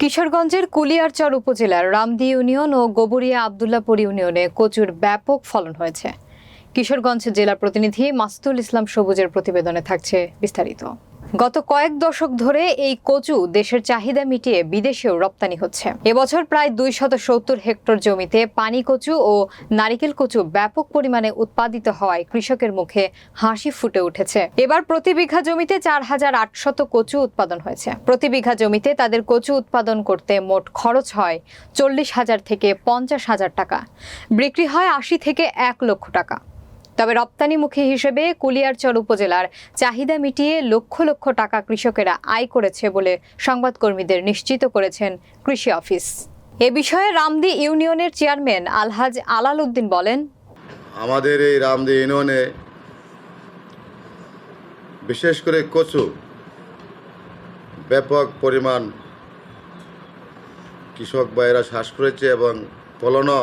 কিশোরগঞ্জের কুলিয়ারচর উপজেলার রামদি ইউনিয়ন ও গোবরিয়া আবদুল্লাপুর ইউনিয়নে কচুর ব্যাপক ফলন হয়েছে। কিশোরগঞ্জ জেলা প্রতিনিধি মাসতুল ইসলাম সবুজের প্রতিবেদনে থাকছে বিস্তারিত। গত কয়েক দশক ধরে এই কচু দেশের চাহিদা মিটিয়ে বিদেশেও রপ্তানি হচ্ছে। এবছর প্রায় দুই শত সত্তর হেক্টর জমিতে পানি কচু ও নারিকেল কচু ব্যাপক পরিমাণে উৎপাদিত হওয়ায় কৃষকের মুখে হাসি ফুটে উঠেছে। এবার প্রতি বিঘা জমিতে চার হাজার আটশত কচু উৎপাদন হয়েছে। প্রতি বিঘা জমিতে তাদের কচু উৎপাদন করতে মোট খরচ হয় চল্লিশ হাজার থেকে পঞ্চাশ হাজার টাকা। বিক্রি হয় আশি থেকে এক লক্ষ টাকা। তবে রপ্তানিমুখী হিসেবে কুলিয়ারচর উপজেলার চাহিদা মিটিয়ে লক্ষ লক্ষ টাকা কৃষকেরা আয় করেছে বলে সংবাদকর্মীদের নিশ্চিত করেছেন কৃষি অফিস। এ বিষয়ে রামদি ইউনিয়নের চেয়ারম্যান আলহাজ আলাল উদ্দিন বলেন, আমাদের এই রামদি ইউনিয়নে বিশেষ করে কচু ব্যাপক পরিমাণ কৃষক ভাইয়েরা শ্বাস করেছে এবং ফলনও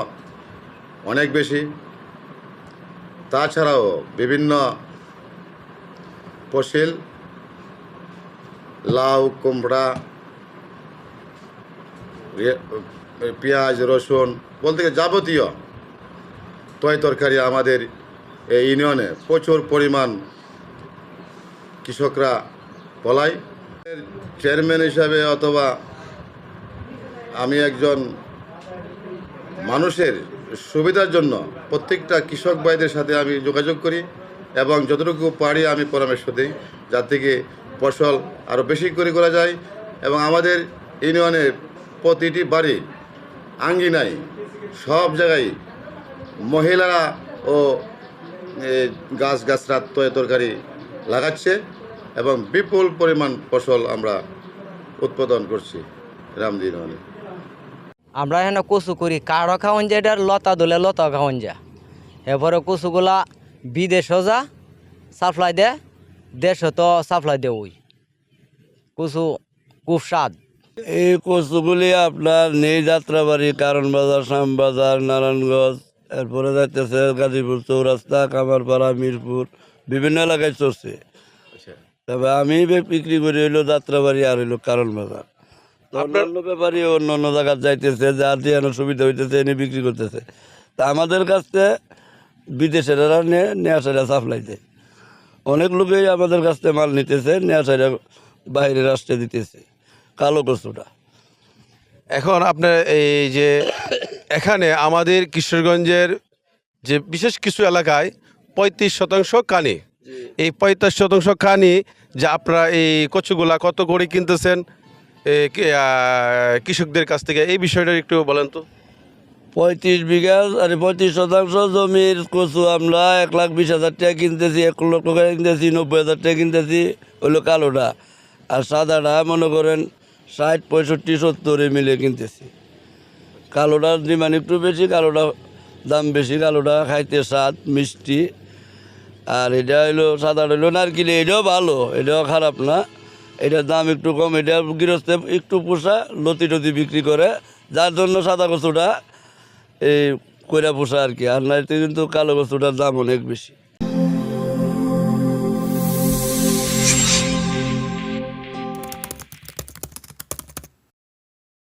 অনেক বেশি। তাছাড়াও বিভিন্ন ফসল, লাউ, কুমড়া রে- পেঁয়াজ, রসুন বলতে গেলে যাবতীয় তয় তরকারি আমাদের এই ইউনিয়নে প্রচুর পরিমাণ কৃষকরা বলাই চেয়ারম্যান হিসাবে অথবা আমি একজন মানুষের সুবিধার জন্য প্রত্যেকটা কৃষক ভাইদের সাথে আমি যোগাযোগ করি এবং যতটুকু পারি আমি পরামর্শ দিই যার থেকে ফসল আরও বেশি করে করা যায় এবং আমাদের ইউনিয়নের প্রতিটি বাড়ি আঙ্গিনায় সব জায়গায় মহিলারা ও গাছ গাছরা তয় তরকারি লাগাচ্ছে এবং বিপুল পরিমাণ ফসল আমরা উৎপাদন করছি রামদি ইউনিয়নে আমরা এখানে কচু করি। কারও খাওয়ান যায় এটার লতা দলে লতা খাওয়ান যা এরপরে কচুগুলা বিদেশও যা সাপ্লাই দে দেশও তো সাপ্লাই দে ওই কচু খুব স্বাদ। এই কচুগুলি আপনার নেই যাত্রাবাড়ি কারণ বাজার শ্যামবাজার নারায়ণগঞ্জ এরপরে যাইতেছে গাজীপুর চৌরাস্তা কামারপাড়া মিরপুর বিভিন্ন এলাকায় চলছে। তবে আমি বে- বিক্রি করি হইল যাত্রাবাড়ি আর হইল কারণ বাজার অন্যান্য ব্যাপারী অন্য অন্য জায়গায় যাইতেছে যা দিয়ে সুবিধা হইতেছে এনে বিক্রি করতেছে। তা আমাদের কাছে বিদেশেরা নিয়ে নেওয়া সাইডা সাপ্লাই দেয়। অনেক লোকেই আমাদের কাছ থেকে মাল নিতেছে সাইডা বাইরে রাষ্ট্রে দিতেছে কালো কচুটা। এখন আপনার এই যে এখানে আমাদের কিশোরগঞ্জের যে বিশেষ কিছু এলাকায় পঁয়ত্রিশ শতাংশ কানি। এই পঁয়ত্রিশ শতাংশ কানি যে আপনারা এই কচুগুলা কত করে কিনতেছেন? কৃষকদের কাছ থেকে, এই বিষয়টা একটু বলেন তো। পঁয়ত্রিশ বিঘা আর পঁয়ত্রিশ শতাংশ জমির কচু আমরা এক লাখ বিশ হাজার টাকা কিনতেছি, এক লক্ষ টাকা কিনতেছি, নব্বই হাজার টাকা কিনতেছি, হলো কালোটা। আর সাদাটা মনে করেন ষাট, পঁয়ষট্টি, সত্তরে মিলে কিনতেছি। কালোটার ডিমান্ড একটু বেশি, কালোটা দাম বেশি, কালোটা খাইতে স্বাদ, মিষ্টি। আর এটা হইল সাদা হইল নারকেল, এটাও ভালো, এটাও খারাপ না। এটার দাম একটু কম, এটা গৃহস্থে একটু পোষা, লতি টতি বিক্রি করে। যার জন্য সাদা কচুটা এই কইরা পোষা আর কি। আর নাই কিন্তু কালো কচুটার দাম অনেক বেশি।